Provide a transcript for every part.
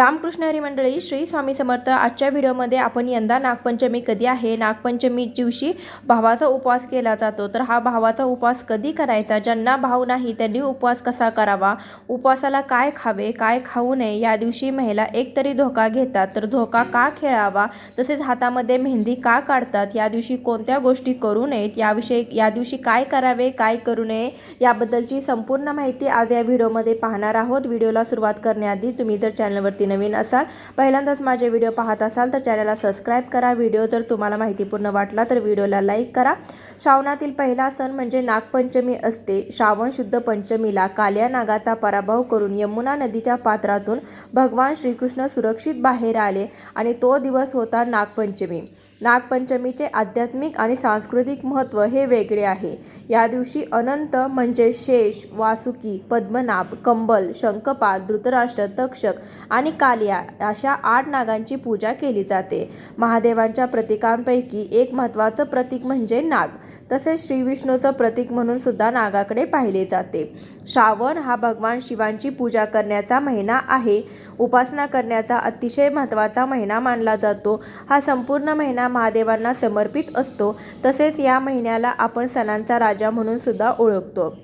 रामकृष्ण हरी मंडळी श्री स्वामी समर्थ. आजच्या व्हिडिओमध्ये आपण यंदा नागपंचमी कधी आहे? नागपंचमी दिवशी भावाचा उपवास केला जातो. तर हा भावाचा उपवास कधी करायचा? ज्यांना भाव नाही त्यांनी उपवास कसा करावा? उपवासाला काय खावे काय खाऊ नये? या दिवशी महिला एकतरी धोका घेतात. तर धोका का खेळावा? तसेच हातामध्ये मेहंदी का काढतात? या दिवशी कोणत्या गोष्टी करू नयेत? याविषयी या दिवशी काय करावे काय करू नये? याबद्दलची संपूर्ण माहिती आज या व्हिडिओमध्ये पाहणार आहोत. व्हिडिओला सुरुवात करण्याआधी तुम्ही जर चॅनलवरती नवीन असाल पहिल्यांदाच माझे व्हिडिओ पाहत असाल तर चॅनलला सबस्क्राईब करा. व्हिडिओ जर तुम्हाला माहितीपूर्ण वाटला तर व्हिडिओला लाईक करा. श्रावणातील पहिला सण म्हणजे नागपंचमी असते. श्रावण शुद्ध पंचमीला काल्या नागाचा पराभव करून यमुना नदीच्या पात्रातून भगवान श्रीकृष्ण सुरक्षित बाहेर आले आणि तो दिवस होता नागपंचमी. नागपंचमीचे आध्यात्मिक आणि सांस्कृतिक महत्त्व हे वेगळे आहे. या दिवशी अनंत म्हणजे शेष वासुकी पद्मनाभ कंबल शंखपाल धृतराष्ट्र तक्षक आणि कालिया अशा आठ नागांची पूजा केली जाते. महादेवांच्या प्रतीकांपैकी एक महत्त्वाचं प्रतीक म्हणजे नाग. तसेच श्री विष्णूचं प्रतीक म्हणून सुद्धा नागाकडे पाहिले जाते. श्रावण हा भगवान शिवांची पूजा करण्याचा महिना आहे. उपासना करण्याचा अतिशय महत्त्वाचा महिना मानला जातो. हा संपूर्ण महिना महादेवांना समर्पित असतो तसेच या महिन्याला आपण सणांचा राजा म्हणून सुद्धा ओळखतो.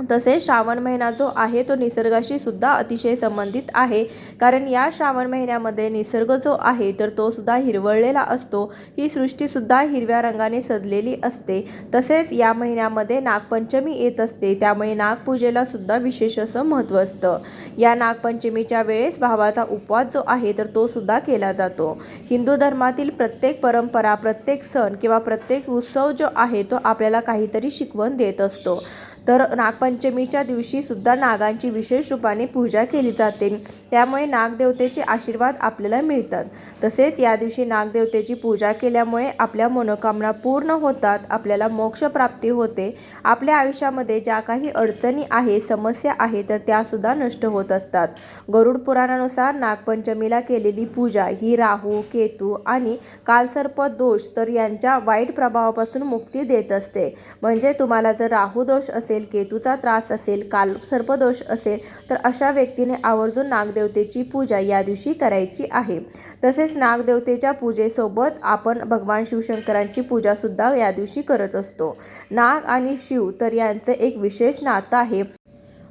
तसेच श्रावण महिना जो आहे तो निसर्गाशी सुद्धा अतिशय संबंधित आहे. कारण या श्रावण महिन्यामध्ये निसर्ग जो आहे तर तो सुद्धा हिरवळलेला असतो. ही सृष्टीसुद्धा हिरव्या रंगाने सजलेली असते. तसेच या महिन्यामध्ये नागपंचमी येत असते. त्यामुळे नागपूजेला सुद्धा विशेष असं महत्त्व असतं. या नागपंचमीच्या वेळेस भावाचा उपवास जो आहे तर तो सुद्धा केला जातो. हिंदू धर्मातील प्रत्येक परंपरा प्रत्येक सण किंवा प्रत्येक उत्सव जो आहे तो आपल्याला काहीतरी शिकवण देत असतो. तर नागपंचमीच्या दिवशी सुद्धा नागांची विशेष रूपाने पूजा केली जाते. त्यामुळे नागदेवतेचे आशीर्वाद आपल्याला मिळतात. तसेच या दिवशी नागदेवतेची पूजा केल्यामुळे आपल्या मनोकामना पूर्ण होतात आपल्याला मोक्षप्राप्ती होते. आपल्या आयुष्यामध्ये ज्या काही अडचणी आहे समस्या आहे तर त्यासुद्धा नष्ट होत असतात. गरुड पुराणानुसार नागपंचमीला केलेली पूजा ही राहू केतू आणि कालसर्प दोष तर यांच्या वाईट प्रभावापासून मुक्ती देत असते. म्हणजे तुम्हाला जर राहू दोष असेल असेल केतूचा त्रास असेल काल सर्पदोष असेल तर अशा व्यक्तीने आवर्जून नागदेवतेची पूजा या दिवशी करायची आहे. तसेच नागदेवतेच्या पूजेसोबत आपण भगवान शिवशंकरांची पूजासुद्धा या दिवशी करत असतो. नाग आणि शिव तर यांचं एक विशेष नातं आहे.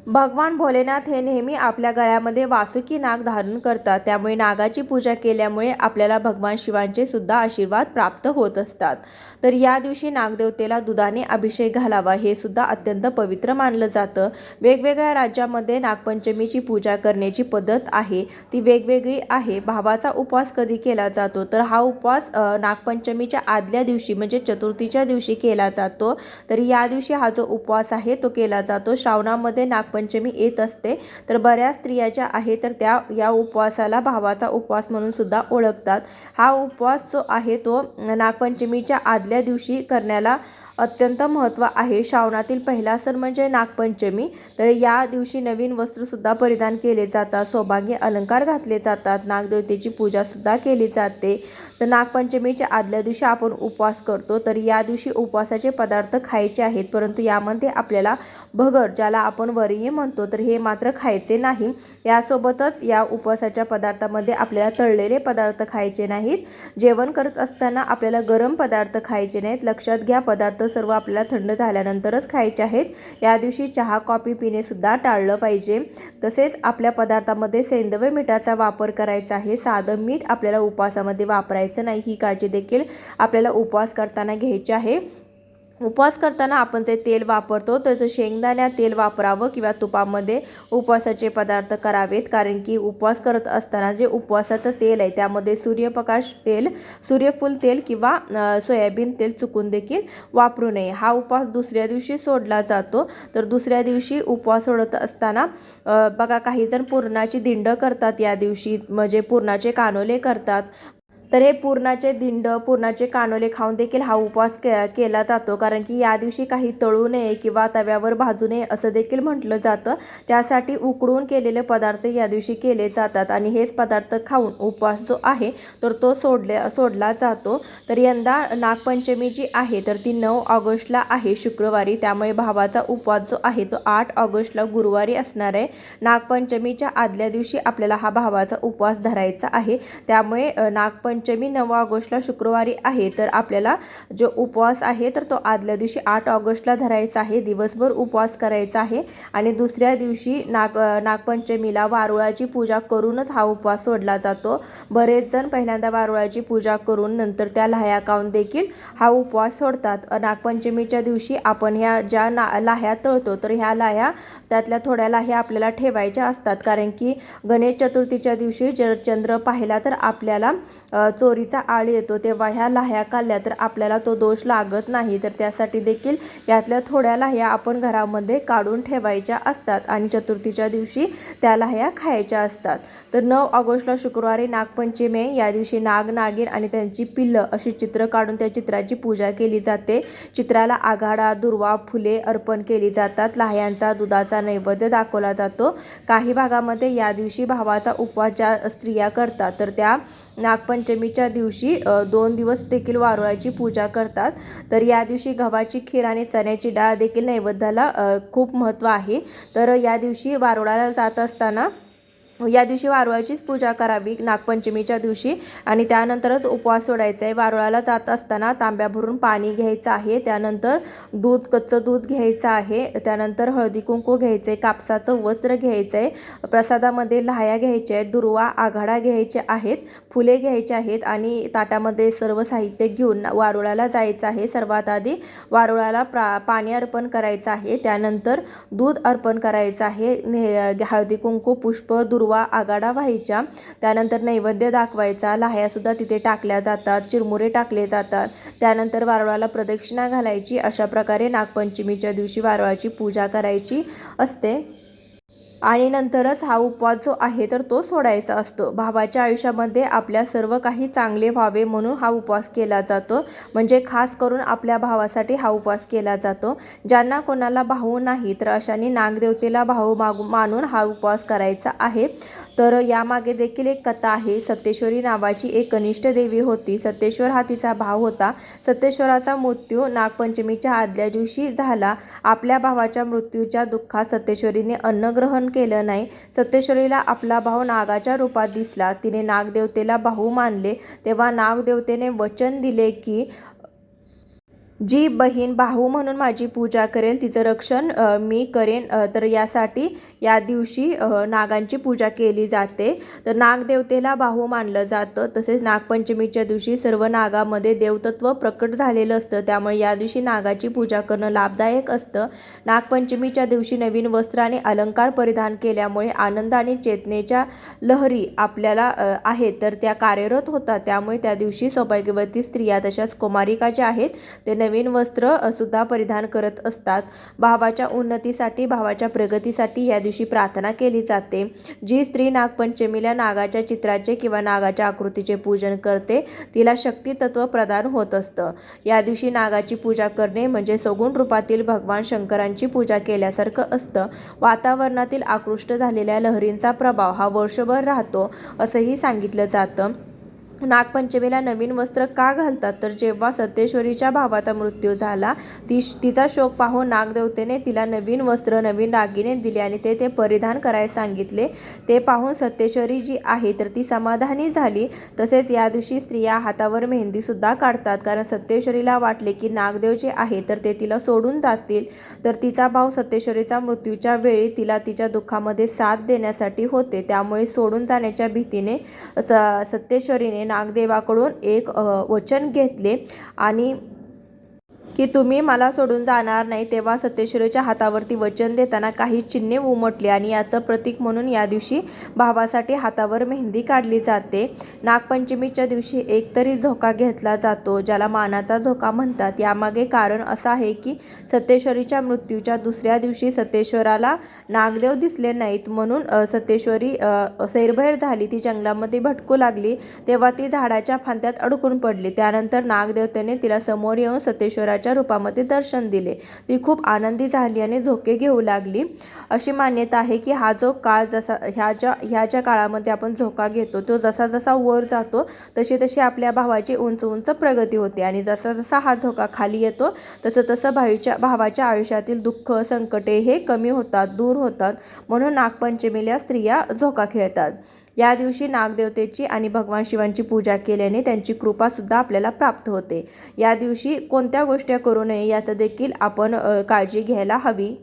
भगवान भोलेनाथ हे नेहमी आपल्या गळ्यामध्ये वासुकी नाग धारण करतात. त्यामुळे नागाची पूजा केल्यामुळे आपल्याला भगवान शिवांचे सुद्धा आशीर्वाद प्राप्त होत असतात. तर या दिवशी नागदेवतेला दुधाने अभिषेक घालावा हे सुद्धा अत्यंत पवित्र मानलं जातं. वेगवेगळ्या राज्यामध्ये नागपंचमीची पूजा करण्याची पद्धत आहे. ती वेगवेगळी आहे. भावाचा उपवास कधी केला जातो? तर हा उपवास नागपंचमीच्या आदल्या दिवशी म्हणजे चतुर्थीच्या दिवशी केला जातो. तर या दिवशी हा जो उपवास आहे तो केला जातो. श्रावणामध्ये नाग नागपंचमी येत असते. तर बऱ्याच स्त्रिया ज्या आहे तर त्या या उपवासाला भावाचा उपवास म्हणून सुद्धा ओळखतात. हा उपवास जो आहे तो नागपंचमीच्या आदल्या दिवशी करण्याला अत्यंत महत्त्व आहे. श्रावणातील पहिला सण म्हणजे नागपंचमी. तर या दिवशी नवीन वस्त्रसुद्धा परिधान केले जातात. सौभाग्य अलंकार घातले जातात. नागदेवतेची पूजासुद्धा केली जाते. तर नागपंचमीच्या आदल्या दिवशी आपण उपवास करतो तर या दिवशी उपवासाचे पदार्थ खायचे आहेत. परंतु यामध्ये आपल्याला भगर ज्याला आपण वरीये म्हणतो तर हे मात्र खायचे नाही. यासोबतच या उपवासाच्या पदार्थामध्ये आपल्याला तळलेले पदार्थ खायचे नाहीत. जेवण करत असताना आपल्याला गरम पदार्थ खायचे नाहीत. लक्षात घ्या पदार्थ सर्व आपल्याला थंड झाल्यानंतरच खायचे आहेत. या दिवशी चहा कॉफी पिणेसुद्धा टाळलं पाहिजे. तसेच आपल्या पदार्थामध्ये सेंदवे मिठाचा वापर करायचा आहे. साधं मीठ आपल्याला उपवासामध्ये वापरायचं नाही ही काळजी देखील आपल्याला उपवास करताना घ्यायची आहे. उपवास करताना आपण जे तेल वापरतो त्याचं शेंगदाण्या तेल वापरावं किंवा तुपामध्ये उपवासाचे पदार्थ करावेत. कारण की उपवास करत असताना जे उपवासाचं तेल आहे त्यामध्ये सूर्यप्रकाश तेल सूर्यफूल तेल किंवा सोयाबीन तेल चुकून देखील वापरू नये. हा उपवास दुसऱ्या दिवशी सोडला जातो. तर दुसऱ्या दिवशी उपवास सोडत असताना बघा काही जण पूर्णाची दिंड करतात या दिवशी. म्हणजे पुरणाचे कानोले करतात तर हे पूर्णाचे दिंड पूर्णाचे कानोले खाऊन देखील हा उपवास के केला जातो. कारण की या दिवशी काही तळू नये किंवा तव्यावर भाजू नये असं देखील म्हटलं जातं. त्यासाठी उकडून केलेले पदार्थ या दिवशी केले जातात आणि हेच पदार्थ खाऊन उपवास जो आहे तर तो सोडले सोडला जातो. तर यंदा नागपंचमी जी आहे तर ती नऊ ऑगस्टला आहे शुक्रवारी. त्यामुळे भावाचा उपवास जो आहे तो आठ ऑगस्टला गुरुवारी असणार आहे. नागपंचमीच्या आदल्या दिवशी आपल्याला हा भावाचा उपवास धरायचा आहे. त्यामुळे नागपंच पंचमी नऊ ऑगस्टला शुक्रवारी आहे. तर आपल्याला जो उपवास आहे तर तो आदल्या दिवशी आठ ऑगस्टला धरायचा आहे. दिवसभर उपवास करायचा आहे. आणि दुसऱ्या दिवशी नाग नागपंचमीला वारुळाची पूजा करूनच हा उपवास सोडला जातो. बरेच जण पहिल्यांदा वारुळाची पूजा करून नंतर त्या लाह्या खाऊन देखील हा उपवास सोडतात. नागपंचमीच्या दिवशी आपण ह्या ज्या ना लाह्या तळतो तर ह्या लाह्या त्यातल्या थोड्या लाह्या आपल्याला ठेवायच्या असतात. कारण की गणेश चतुर्थीच्या दिवशी जर चंद्र पाहिला तर आपल्याला चोरीचा आळ येतो तेव्हा ह्या लाह्या काढल्या तर आपल्याला तो दोष लागत नाही. तर त्यासाठी देखील यातल्या थोड्या लाह्या आपण घरामध्ये काढून ठेवायच्या असतात आणि चतुर्थीच्या दिवशी त्या लाह्या खायच्या असतात. तर नऊ ऑगस्टला शुक्रवारी नागपंचमी आहे या दिवशी नाग नागिन आणि त्यांची पिल्लं अशी चित्र काढून त्या चित्राची पूजा केली जाते. चित्राला आघाडा दुर्वा फुले अर्पण केली जातात. लाह्यांचा दुधाचा नैवेद्य दाखवला जातो. काही भागामध्ये या दिवशी भावाचा उपवास ज्या स्त्रिया करतात तर त्या नागपंचमी नागपंचमीच्या दिवशी दोन दिवस देखील वारुळाची पूजा करतात. तर या दिवशी गव्हाची खीर आणि चण्याची डाळ देखील नैवेद्याला खूप महत्त्व आहे. तर या दिवशी वारुळाला जात असताना या दिवशी वारुळाचीच पूजा करावी नागपंचमीच्या दिवशी. आणि त्यानंतरच उपवास सोडायचा आहे वारुळाला जात असताना तांब्या भरून पाणी घ्यायचं आहे त्यानंतर दूध कच्चं दूध घ्यायचं आहे त्यानंतर हळदी कुंकू घ्यायचं आहे कापसाचं वस्त्र घ्यायचं आहे प्रसादामध्ये लाह्या घ्यायच्या आहेत दुर्वा आघाडा घ्यायचे आहेत फुले घ्यायचे आहेत आणि ताटामध्ये सर्व साहित्य घेऊन वारुळाला जायचं आहे सर्वात आधी वारुळाला प्रा पाणी अर्पण करायचं आहे त्यानंतर दूध अर्पण करायचं आहे ने हळदी कुंकू पुष्प दुर्वा आगाडा व्हायच्या. त्यानंतर नैवेद्य दाखवायचा. लाह्यासुद्धा तिथे टाकल्या जातात. चिरमुरे टाकले जातात. त्यानंतर वारुळाला प्रदक्षिणा घालायची. अशा प्रकारे नागपंचमीच्या दिवशी वारुळाची पूजा करायची असते. आणि नंतरच हा उपवास जो आहे तर तो सोडायचा असतो. भावाच्या आयुष्यामध्ये आपल्या सर्व काही चांगले व्हावे म्हणून हा उपवास केला जातो. म्हणजे खास करून आपल्या भावासाठी हा उपवास केला जातो. ज्यांना कोणाला भाऊ नाही तर अशाने नागदेवतेला भाऊ मागू मानून हा उपवास करायचा आहे. तर यामागे देखील एक कथा आहे. सत्तेश्वरी नावाची एक कनिष्ठ देवी होती. सत्तेश्वर हा तिचा भाव होता. सत्तेश्वराचा मृत्यू नागपंचमीच्या आदल्या दिवशी झाला. आपल्या भावाच्या मृत्यूच्या दुःखात सत्तेश्वरीने अन्नग्रहण केलं नाही. सत्तेश्वरीला आपला भाऊ नागाच्या रूपात दिसला. तिने नागदेवतेला भाऊ मानले. तेव्हा नागदेवतेने वचन दिले की जी बहीण भाऊ म्हणून माझी पूजा करेल तिचं रक्षण मी करेन तर यासाठी या दिवशी नागांची पूजा केली जाते. तर नागदेवतेला भाऊ मानलं जातं. तसेच नागपंचमीच्या दिवशी सर्व नागामध्ये देवतत्व प्रकट झालेलं असतं. त्यामुळे या दिवशी नागाची पूजा करणं लाभदायक असतं. नागपंचमीच्या दिवशी नवीन वस्त्र आणि अलंकार परिधान केल्यामुळे आनंद आणि चेतनेच्या लहरी आपल्याला आहेत. तर त्या कार्यरत होतात. त्यामुळे त्या दिवशी सौभाग्यवती स्त्रिया तशाच कुमारिका ज्या आहेत. ते नवीन वस्त्र सुद्धा परिधान करत असतात. भावाच्या उन्नतीसाठी भावाच्या प्रगतीसाठी या दिवशी प्रार्थना केली जाते. जी स्त्री नागपंचमीला नागाच्या चित्राचे किंवा नागाच्या आकृतीचे पूजन करते तिला शक्ती तत्व प्रदान होत असतं. या दिवशी नागाची पूजा करणे म्हणजे सगुण रूपातील भगवान शंकरांची पूजा केल्यासारखं असतं. वातावरणातील आकृष्ट झालेल्या लहरींचा प्रभाव हा वर्षभर राहतो असंही सांगितलं जातं. नागपंचमीला नवीन वस्त्र का घालतात? तर जेव्हा सत्येश्वरीच्या भावाचा मृत्यू झाला ती तिचा शोक पाहून नागदेवतेने तिला नवीन वस्त्र नवीन दागिने दिले आणि ते ते परिधान करायला सांगितले. ते पाहून सत्येश्वरी जी आहे तर ती समाधानी झाली. तसेच या दिवशी स्त्रिया हातावर मेहंदीसुद्धा काढतात. कारण सत्येश्वरीला वाटले की नागदेव जे आहे तर ते तिला सोडून जातील. तर तिचा भाव सत्येश्वरीचा मृत्यूच्या वेळी तिला तिच्या दुःखामध्ये साथ देण्यासाठी होते. त्यामुळे सोडून जाण्याच्या भीतीने स सत्येश्वरीने नागदेवाकडून एक वचन घेतले आणि की तुम्ही मला सोडून जाणार नाही तेव्हा सत्यश्रीच्या हातावरती वचन देताना काही चिन्हे उमटली आणि याचं प्रतीक म्हणून या दिवशी भावासाठी हातावर मेहंदी काढली जाते. नागपंचमीच्या दिवशी एकतरी झोका घेतला जातो ज्याला मानाचा झोका म्हणतात. यामागे कारण असं आहे की सत्यश्वरीच्या मृत्यूच्या दुसऱ्या दिवशी सत्यश्वराला नागदेव दिसले नाहीत म्हणून अ, सत्यश्वरी सैरभैर झाली. ती जंगलामध्ये भटकू लागली. तेव्हा ती झाडाच्या फांद्यात अडकून पडली. त्यानंतर नागदेवतेने तिला समोर येऊन सत्यश्वराच्या रूपामध्ये दर्शन दिले. ती खूप आनंदी झाली आणि झोके घेऊ लागली. अशी मान्यता आहे की हा जो काळ जसा ह्या ज्या ह्या ज्या काळामध्ये आपण झोका घेतो तो जसा जसा वर जातो तशी तशी आपल्या भावाची उंच उंच प्रगती होते. आणि जसा जसा हा झोका खाली येतो तसं तसं भाईच्या भावाच्या आयुष्यातील दुःख संकटे हे कमी होतात दूर होतात. म्हणून नागपंचमीला स्त्रिया झोका खेळतात. या दिवशी नागदेवतेची आणि भगवान शिवांची पूजा केल्याने त्यांची कृपासुद्धा आपल्याला प्राप्त होते. या दिवशी कोणत्या गोष्टी करू नये याचं देखील आपण काळजी घ्यायला हवी.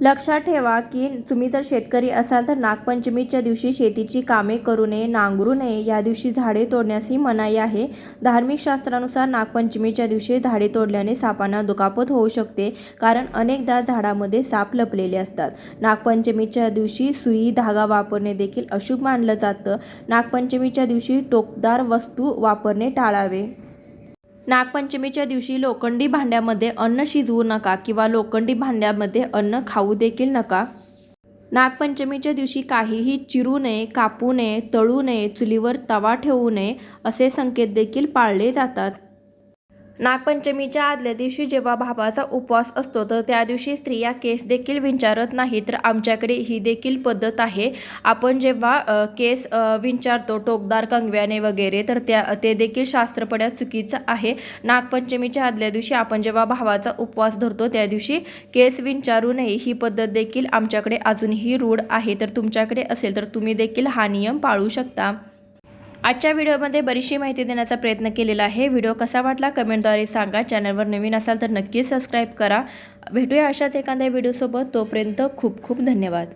लक्षात ठेवा की तुम्ही जर शेतकरी असाल तर नागपंचमीच्या दिवशी शेतीची कामे करू नये नांगरू नये. या दिवशी झाडे तोडण्यासही मनाई आहे. धार्मिक शास्त्रानुसार नागपंचमीच्या दिवशी झाडे तोडल्याने सापांना दुखापत होऊ शकते कारण अनेकदा झाडामध्ये साप लपलेले असतात. नागपंचमीच्या दिवशी सुई धागा वापरणे देखील अशुभ मानलं जातं. नागपंचमीच्या दिवशी टोकदार वस्तू वापरणे टाळावे. नागपंचमीच्या दिवशी लोखंडी भांड्यामध्ये अन्न शिजवू नका किंवा लोखंडी भांड्यामध्ये अन्न खाऊ देखील नका. नागपंचमीच्या दिवशी काहीही चिरू नये कापू नये तळू नये चुलीवर तवा ठेवू नये असे संकेत देखील पाळले जातात. नागपंचमीच्या आदल्या दिवशी जेव्हा भावाचा उपवास असतो तर त्या दिवशी स्त्रिया केस देखील विंचारत नाही तर आमच्याकडे ही देखील पद्धत आहे. आपण जेव्हा केस विचारतो विंचारतो टोकदार कंगव्याने वगैरे तर त्या ते देखील शास्त्रपड्या चुकीचं आहे. नागपंचमीच्या आदल्या दिवशी आपण जेव्हा भावाचा उपवास धरतो त्या दिवशी केस विंचारू नये. ही पद्धत देखील आमच्याकडे अजूनही रूढ आहे. तर तुमच्याकडे असेल तर तुम्ही देखील हा नियम पाळू शकता. आजच्या व्हिडिओमध्ये बरीचशी माहिती देण्याचा प्रयत्न केलेला आहे. व्हिडिओ कसा वाटला कमेंटद्वारे सांगा. चॅनलवर नवीन असाल तर नक्की सबस्क्राईब करा. भेटूया अशाच एखाद्या व्हिडिओसोबत. तोपर्यंत खूप खूप धन्यवाद.